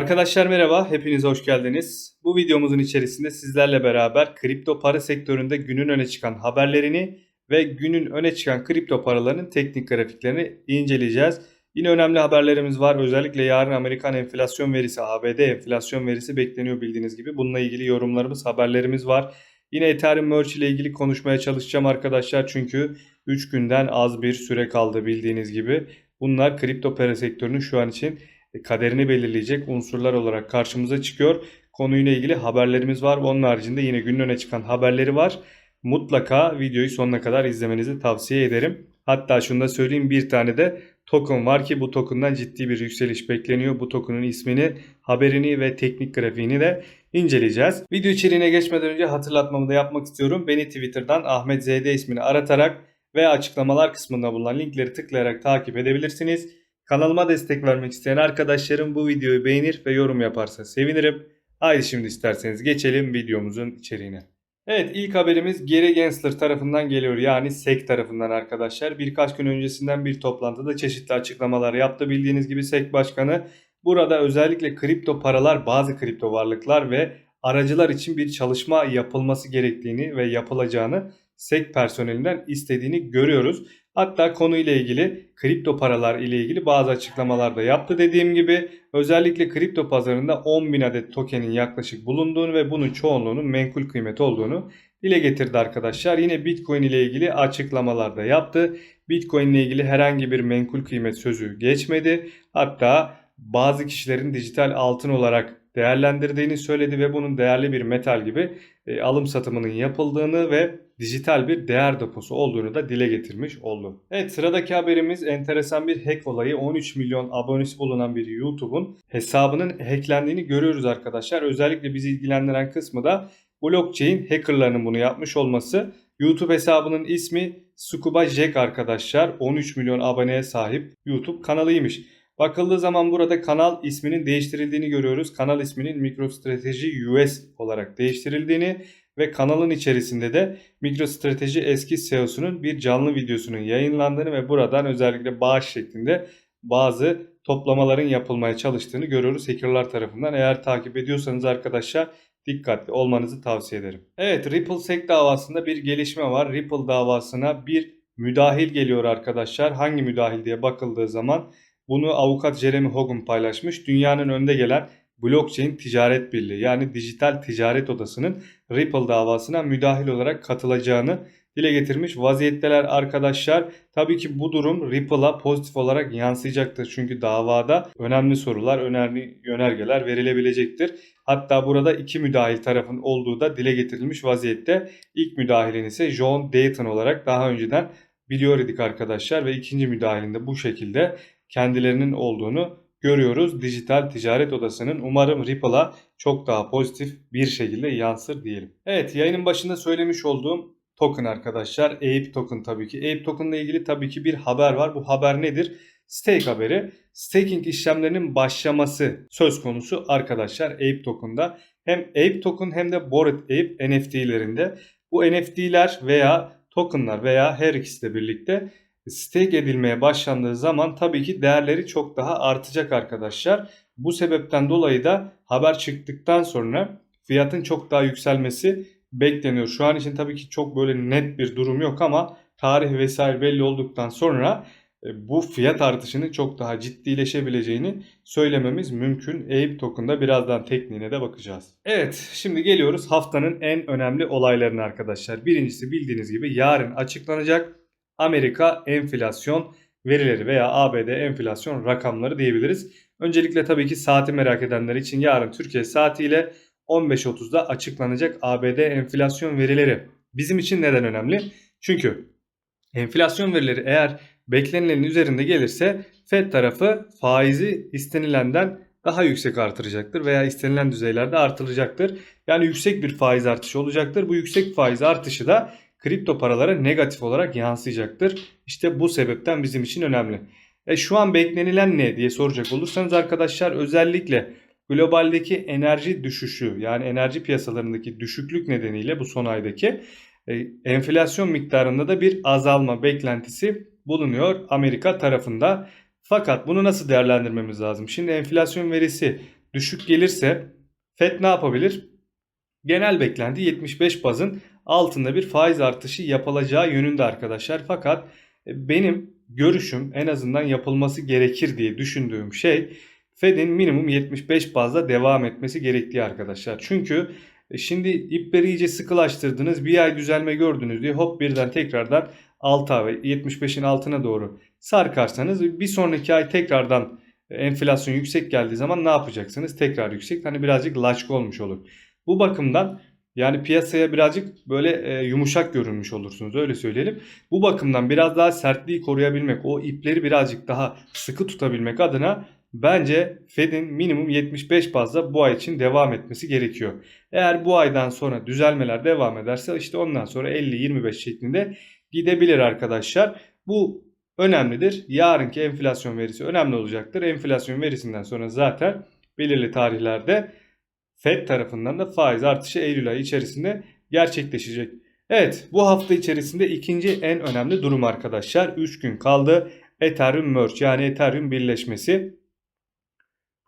Arkadaşlar merhaba, hepiniz hoş geldiniz. Bu videomuzun içerisinde sizlerle beraber kripto para sektöründe günün öne çıkan haberlerini ve günün öne çıkan kripto paraların teknik grafiklerini inceleyeceğiz. Yine önemli haberlerimiz var. Özellikle yarın Amerikan enflasyon verisi, ABD enflasyon verisi bekleniyor bildiğiniz gibi. Bununla ilgili yorumlarımız, haberlerimiz var. Yine Ethereum Merge ile ilgili konuşmaya çalışacağım arkadaşlar. Çünkü 3 günden az bir süre kaldı bildiğiniz gibi. Bunlar kripto para sektörünün şu an için kaderini belirleyecek unsurlar olarak karşımıza çıkıyor. Konuyla ilgili haberlerimiz var. Onun haricinde yine günün öne çıkan haberleri var. Mutlaka videoyu sonuna kadar izlemenizi tavsiye ederim. Hatta şunu da söyleyeyim bir tane de token var ki bu token'dan ciddi bir yükseliş bekleniyor. Bu token'ın ismini, haberini ve teknik grafiğini de inceleyeceğiz. Video içeriğine geçmeden önce hatırlatmamı da yapmak istiyorum. Beni Twitter'dan Ahmet ZD ismini aratarak ve açıklamalar kısmında bulunan linkleri tıklayarak takip edebilirsiniz. Kanalıma destek vermek isteyen arkadaşlarım bu videoyu beğenir ve yorum yaparsa sevinirim. Haydi şimdi isterseniz geçelim videomuzun içeriğine. Evet ilk haberimiz Gary Gensler tarafından geliyor yani SEC tarafından arkadaşlar. Birkaç gün öncesinden bir toplantıda çeşitli açıklamalar yaptı bildiğiniz gibi SEC başkanı. Burada özellikle kripto paralar bazı kripto varlıklar ve aracılar için bir çalışma yapılması gerektiğini ve yapılacağını SEC personelinden istediğini görüyoruz. Hatta konuyla ilgili kripto paralar ile ilgili bazı açıklamalar da yaptı dediğim gibi. Özellikle kripto pazarında 10 bin adet tokenin yaklaşık bulunduğunu ve bunun çoğunluğunun menkul kıymet olduğunu dile getirdi arkadaşlar. Yine Bitcoin ile ilgili açıklamalar da yaptı. Bitcoin ile ilgili herhangi bir menkul kıymet sözü geçmedi. Hatta bazı kişilerin dijital altın olarak değerlendirdiğini söyledi ve bunun değerli bir metal gibi e, alım satımının yapıldığını ve dijital bir değer deposu olduğunu da dile getirmiş oldu. Evet sıradaki haberimiz enteresan bir hack olayı. 13 milyon abonesi bulunan bir YouTube'un hesabının hacklendiğini görüyoruz arkadaşlar. Özellikle bizi ilgilendiren kısmı da blockchain hackerlarının bunu yapmış olması. YouTube hesabının ismi Scuba Jack arkadaşlar. 13 milyon aboneye sahip YouTube kanalıymış. Bakıldığı zaman burada kanal isminin değiştirildiğini görüyoruz. Kanal isminin MicroStrategy US olarak değiştirildiğini ve kanalın içerisinde de MicroStrategy eski CEO'sunun bir canlı videosunun yayınlandığını ve buradan özellikle bağış şeklinde bazı toplamaların yapılmaya çalıştığını görüyoruz hackerlar tarafından. Eğer takip ediyorsanız arkadaşlar dikkatli olmanızı tavsiye ederim. Evet Ripple SEC davasında bir gelişme var. Ripple davasına bir müdahil geliyor arkadaşlar. Hangi müdahil diye bakıldığı zaman bunu avukat Jeremy Hogan paylaşmış. Dünyanın önde gelen Blockchain Ticaret Birliği yani Dijital Ticaret Odası'nın Ripple davasına müdahil olarak katılacağını dile getirmiş vaziyetteler arkadaşlar. Tabii ki bu durum Ripple'a pozitif olarak yansıyacaktır. Çünkü davada önemli sorular, önemli yönergeler verilebilecektir. Hatta burada iki müdahil tarafın olduğu da dile getirilmiş vaziyette. İlk müdahilin ise John Dayton olarak daha önceden biliyor idik arkadaşlar ve ikinci müdahilinde bu şekilde kendilerinin olduğunu görüyoruz. Dijital Ticaret Odası'nın umarım Ripple'a çok daha pozitif bir şekilde yansır diyelim. Evet yayının başında söylemiş olduğum token arkadaşlar. Ape token tabii ki. Ape token ile ilgili tabii ki bir haber var. Bu haber nedir? Stake haberi. Staking işlemlerinin başlaması söz konusu arkadaşlar Ape token'da. Hem Ape token hem de Bored Ape NFT'lerinde. Bu NFT'ler veya tokenlar veya her ikisi de birlikte stake edilmeye başlandığı zaman tabii ki değerleri çok daha artacak arkadaşlar. Bu sebepten dolayı da haber çıktıktan sonra fiyatın çok daha yükselmesi bekleniyor. Şu an için tabii ki çok böyle net bir durum yok ama tarih vesaire belli olduktan sonra e, bu fiyat artışının çok daha ciddileşebileceğini söylememiz mümkün. Ape Token'da birazdan tekniğine de bakacağız. Evet şimdi geliyoruz haftanın en önemli olaylarına arkadaşlar. Birincisi bildiğiniz gibi yarın açıklanacak Amerika enflasyon verileri veya ABD enflasyon rakamları diyebiliriz. Öncelikle tabii ki saati merak edenler için yarın Türkiye saatiyle 15.30'da açıklanacak ABD enflasyon verileri. Bizim için neden önemli? Çünkü enflasyon verileri eğer beklenilenin üzerinde gelirse Fed tarafı faizi istenilenden daha yüksek artıracaktır veya istenilen düzeylerde artıracaktır. Yani yüksek bir faiz artışı olacaktır. Bu yüksek faiz artışı da kripto paralara negatif olarak yansıyacaktır. İşte bu sebepten bizim için önemli. E şu an beklenilen ne diye soracak olursanız arkadaşlar özellikle globaldeki enerji düşüşü yani enerji piyasalarındaki düşüklük nedeniyle bu son aydaki e, enflasyon miktarında da bir azalma beklentisi bulunuyor Amerika tarafında. Fakat bunu nasıl değerlendirmemiz lazım? Şimdi enflasyon verisi düşük gelirse FED ne yapabilir? Genel beklenti 75 bazın altında bir faiz artışı yapılacağı yönünde arkadaşlar. Fakat e, benim görüşüm en azından yapılması gerekir diye düşündüğüm şey Fed'in minimum 75 bazda devam etmesi gerektiği arkadaşlar. Çünkü e, şimdi ipleri iyice sıkılaştırdınız bir ay düzelme gördünüz diye hop birden tekrardan 6 ay 75'in altına doğru sarkarsanız bir sonraki ay tekrardan e, enflasyon yüksek geldiği zaman ne yapacaksınız? Tekrar yüksek. Hani birazcık laçka olmuş olur. Bu bakımdan yani piyasaya birazcık böyle e, yumuşak görünmüş olursunuz öyle söyleyelim. Bu bakımdan biraz daha sertliği koruyabilmek, o ipleri birazcık daha sıkı tutabilmek adına bence Fed'in minimum 75 bazda bu ay için devam etmesi gerekiyor. Eğer bu aydan sonra düzelmeler devam ederse işte ondan sonra 50-25 şeklinde gidebilir arkadaşlar. Bu önemlidir. Yarınki enflasyon verisi önemli olacaktır. Enflasyon verisinden sonra zaten belirli tarihlerde Fed tarafından da faiz artışı Eylül ayı içerisinde gerçekleşecek. Evet bu hafta içerisinde ikinci en önemli durum arkadaşlar. 3 gün kaldı. Ethereum Merge yani Ethereum birleşmesi.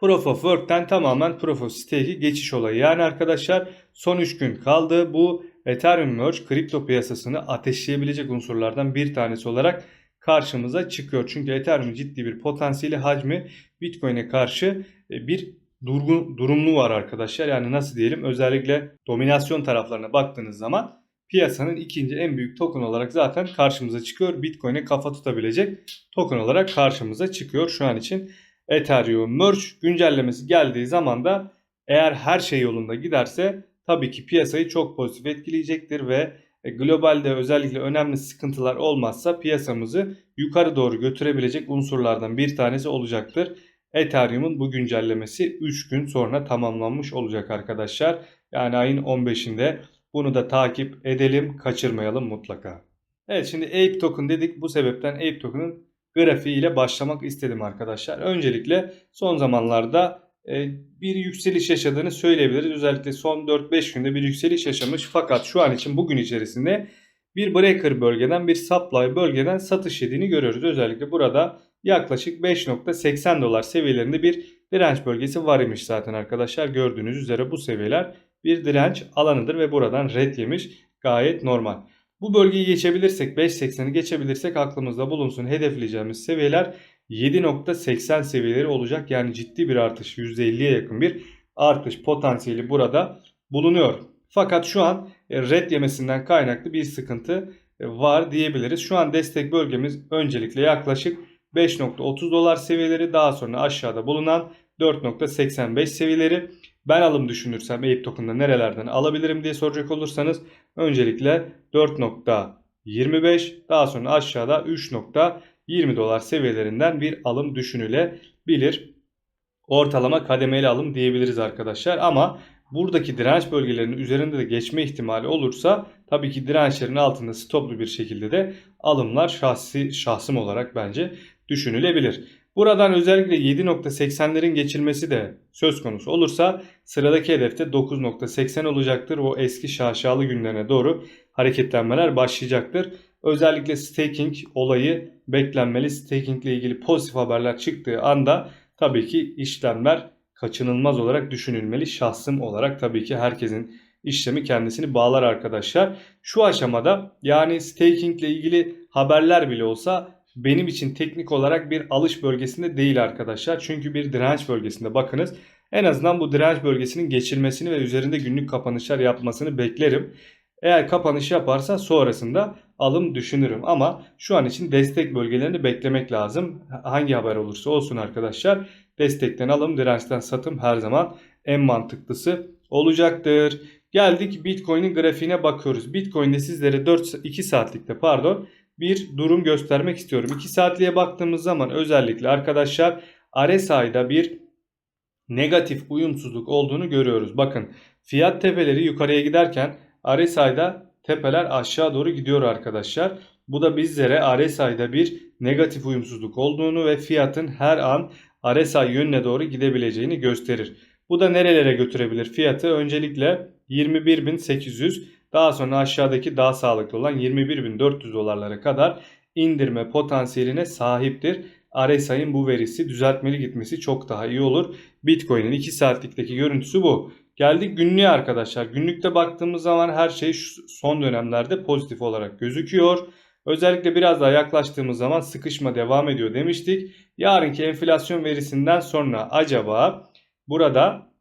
Proof of Work'ten tamamen Proof of Stake'e geçiş olayı. Yani arkadaşlar son 3 gün kaldı. Bu Ethereum Merge kripto piyasasını ateşleyebilecek unsurlardan bir tanesi olarak karşımıza çıkıyor. Çünkü Ethereum ciddi bir potansiyeli hacmi Bitcoin'e karşı e, bir durgun, durumlu var arkadaşlar. Yani nasıl diyelim özellikle dominasyon taraflarına baktığınız zaman piyasanın ikinci en büyük token olarak zaten karşımıza çıkıyor. Bitcoin'e kafa tutabilecek token olarak karşımıza çıkıyor şu an için. Ethereum Merge güncellemesi geldiği zaman da eğer her şey yolunda giderse tabii ki piyasayı çok pozitif etkileyecektir ve globalde özellikle önemli sıkıntılar olmazsa piyasamızı yukarı doğru götürebilecek unsurlardan bir tanesi olacaktır. Ethereum'un bu güncellemesi 3 gün sonra tamamlanmış olacak arkadaşlar. Yani ayın 15'inde bunu da takip edelim, kaçırmayalım mutlaka. Evet şimdi Ape Token dedik. Bu sebepten Ape Token'ın grafiğiyle başlamak istedim arkadaşlar. Öncelikle son zamanlarda e, bir yükseliş yaşadığını söyleyebiliriz. Özellikle son 4-5 günde bir yükseliş yaşamış. Fakat şu an için bugün içerisinde bir breaker bölgeden bir supply bölgeden satış yediğini görüyoruz. Özellikle burada yaklaşık 5.80 dolar seviyelerinde bir direnç bölgesi var imiş zaten arkadaşlar. Gördüğünüz üzere bu seviyeler bir direnç alanıdır ve buradan red yemiş gayet normal. Bu bölgeyi geçebilirsek 5.80'i geçebilirsek aklımızda bulunsun hedefleyeceğimiz seviyeler 7.80 seviyeleri olacak. Yani ciddi bir artış %50'ye yakın bir artış potansiyeli burada bulunuyor. Fakat şu an e, red yemesinden kaynaklı bir sıkıntı e, var diyebiliriz. Şu an destek bölgemiz öncelikle yaklaşık 5.30 dolar seviyeleri daha sonra aşağıda bulunan 4.85 seviyeleri. Ben alım düşünürsem Ape Token'da nerelerden alabilirim diye soracak olursanız öncelikle 4.25 daha sonra aşağıda 3.20 dolar seviyelerinden bir alım düşünülebilir. Ortalama kademeli alım diyebiliriz arkadaşlar ama buradaki direnç bölgelerinin üzerinde de geçme ihtimali olursa tabii ki dirençlerin altında stoplu bir şekilde de alımlar şahsi şahsım olarak bence düşünülebilir. Buradan özellikle 7.80'lerin geçilmesi de söz konusu olursa sıradaki hedefte 9.80 olacaktır. O eski şaşalı günlerine doğru hareketlenmeler başlayacaktır. Özellikle staking olayı beklenmeli. Staking ile ilgili pozitif haberler çıktığı anda tabii ki işlemler kaçınılmaz olarak düşünülmeli. Şahsım olarak tabii ki herkesin işlemi kendisini bağlar arkadaşlar. Şu aşamada yani staking ile ilgili haberler bile olsa benim için teknik olarak bir alış bölgesinde değil arkadaşlar. Çünkü bir direnç bölgesinde bakınız. En azından bu direnç bölgesinin geçilmesini ve üzerinde günlük kapanışlar yapmasını beklerim. Eğer kapanış yaparsa sonrasında alım düşünürüm. Ama şu an için destek bölgelerini beklemek lazım. Hangi haber olursa olsun arkadaşlar. Destekten alım, dirençten satım her zaman en mantıklısı olacaktır. Geldik Bitcoin'in grafiğine bakıyoruz. Bitcoin'de sizlere 4 2 saatlikte pardon bir durum göstermek istiyorum. 2 saatliğe baktığımız zaman özellikle arkadaşlar RSI'da bir negatif uyumsuzluk olduğunu görüyoruz. Bakın fiyat tepeleri yukarıya giderken RSI'da tepeler aşağı doğru gidiyor arkadaşlar. Bu da bizlere RSI'da bir negatif uyumsuzluk olduğunu ve fiyatın her an RSI yönüne doğru gidebileceğini gösterir. Bu da nerelere götürebilir fiyatı? Öncelikle 21.800 daha sonra aşağıdaki daha sağlıklı olan 21.400 dolarlara kadar indirme potansiyeline sahiptir. RSI'nin bu verisi düzeltmeli gitmesi çok daha iyi olur. Bitcoin'in 2 saatlikteki görüntüsü bu. Geldik günlüğe arkadaşlar. Günlükte baktığımız zaman her şey son dönemlerde pozitif olarak gözüküyor. Özellikle biraz daha yaklaştığımız zaman sıkışma devam ediyor demiştik. Yarınki enflasyon verisinden sonra acaba burada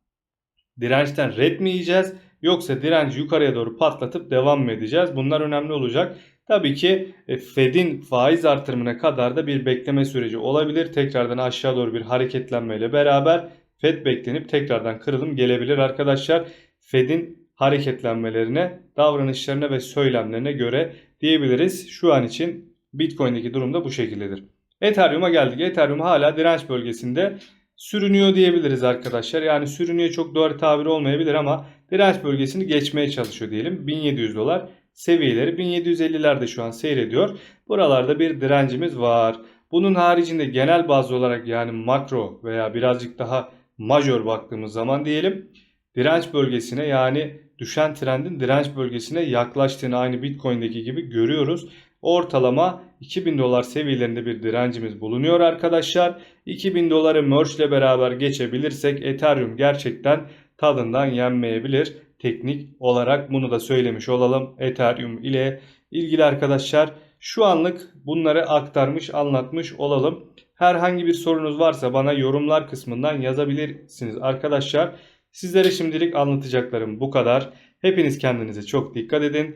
dirençten red mi yiyeceğiz yoksa direnci yukarıya doğru patlatıp devam mı edeceğiz? Bunlar önemli olacak. Tabii ki e, Fed'in faiz artırımına kadar da bir bekleme süreci olabilir. Tekrardan aşağı doğru bir hareketlenmeyle beraber Fed beklenip tekrardan kırılım gelebilir arkadaşlar. Fed'in hareketlenmelerine, davranışlarına ve söylemlerine göre diyebiliriz. Şu an için Bitcoin'deki durum da bu şekildedir. Ethereum'a geldik. Ethereum hala direnç bölgesinde sürünüyor diyebiliriz arkadaşlar. Yani sürünüyor çok doğru tabir olmayabilir ama direnç bölgesini geçmeye çalışıyor diyelim. 1700 dolar seviyeleri 1750'lerde şu an seyrediyor. Buralarda bir direncimiz var. Bunun haricinde genel bazlı olarak yani makro veya birazcık daha majör baktığımız zaman diyelim direnç bölgesine yani düşen trendin direnç bölgesine yaklaştığını aynı Bitcoin'deki gibi görüyoruz. Ortalama 2000 dolar seviyelerinde bir direncimiz bulunuyor arkadaşlar. 2000 doları merge ile beraber geçebilirsek Ethereum gerçekten tadından yenmeyebilir. Teknik olarak bunu da söylemiş olalım Ethereum ile ilgili arkadaşlar. Şu anlık bunları aktarmış anlatmış olalım. Herhangi bir sorunuz varsa bana yorumlar kısmından yazabilirsiniz arkadaşlar. Sizlere şimdilik anlatacaklarım bu kadar. Hepiniz kendinize çok dikkat edin.